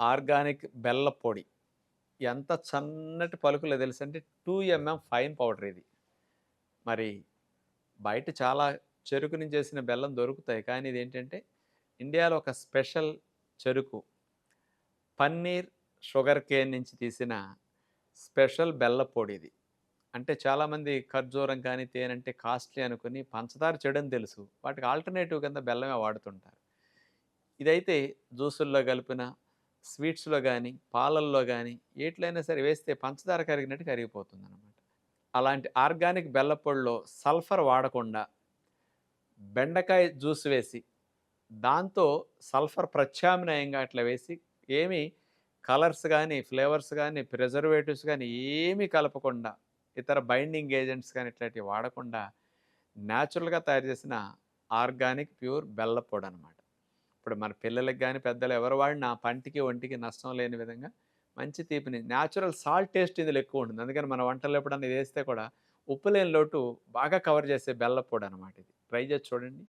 Organic బెల్ల పొడి. ఎంత సన్నటి పలుకులో తెలుసు అంటే టూ ఎంఎం ఫైన్ పౌడర్ ఇది. మరి బయట చాలా చెరుకు నుంచి చేసిన బెల్లం దొరుకుతాయి. కానీ ఇది ఏంటంటే ఇండియాలో ఒక స్పెషల్ చెరుకు. పన్నీర్ షుగర్ కేన్ నుంచి తీసిన స్పెషల్ బెల్ల పొడి ఇది. అంటే చాలామంది ఖర్జూరం కానీ తేనె అంటే కాస్ట్లీ అనుకుని పంచదార చెడని తెలుసు. వాటికి ఆల్టర్నేటివ్ కింద బెల్లమే వాడుతుంటారు. ఇదైతే జ్యూసుల్లో కలిపిన స్వీట్స్లో కానీ పాలల్లో కానీ ఏట్లైనా సరే వేస్తే పంచదార కరిగినట్టు కరిగిపోతుంది అనమాట అలాంటి ఆర్గానిక్ బెల్లపొడిలో సల్ఫర్ వాడకుండా బెండకాయ జ్యూస్ వేసి దాంతో సల్ఫర్ ప్రత్యామ్నాయంగా అట్లా వేసి ఏమి కలర్స్ కానీ ఫ్లేవర్స్ కానీ ప్రిజర్వేటివ్స్ కానీ ఏమీ కలపకుండా ఇతర బైండింగ్ ఏజెంట్స్ కానీ ఇట్లాంటివి వాడకుండా న్యాచురల్గా తయారు చేసిన ఆర్గానిక్ ప్యూర్ బెల్లపొడి అనమాట ఇప్పుడు మన పిల్లలకి కానీ పెద్దలు ఎవరు నా పంటికి ఒంటికి నష్టం లేని విధంగా మంచి తీపిని న్యాచురల్ సాల్ట్ టేస్ట్ ఇందులో ఎక్కువ ఉంటుంది. అందుకని మన వంటల్లో ఎప్పుడన్నా ఇది వేస్తే కూడా ఉప్పు లేని లోటు బాగా కవర్ చేసే బెల్లపొడి అనమాట ఇది. ట్రై చేసి చూడండి.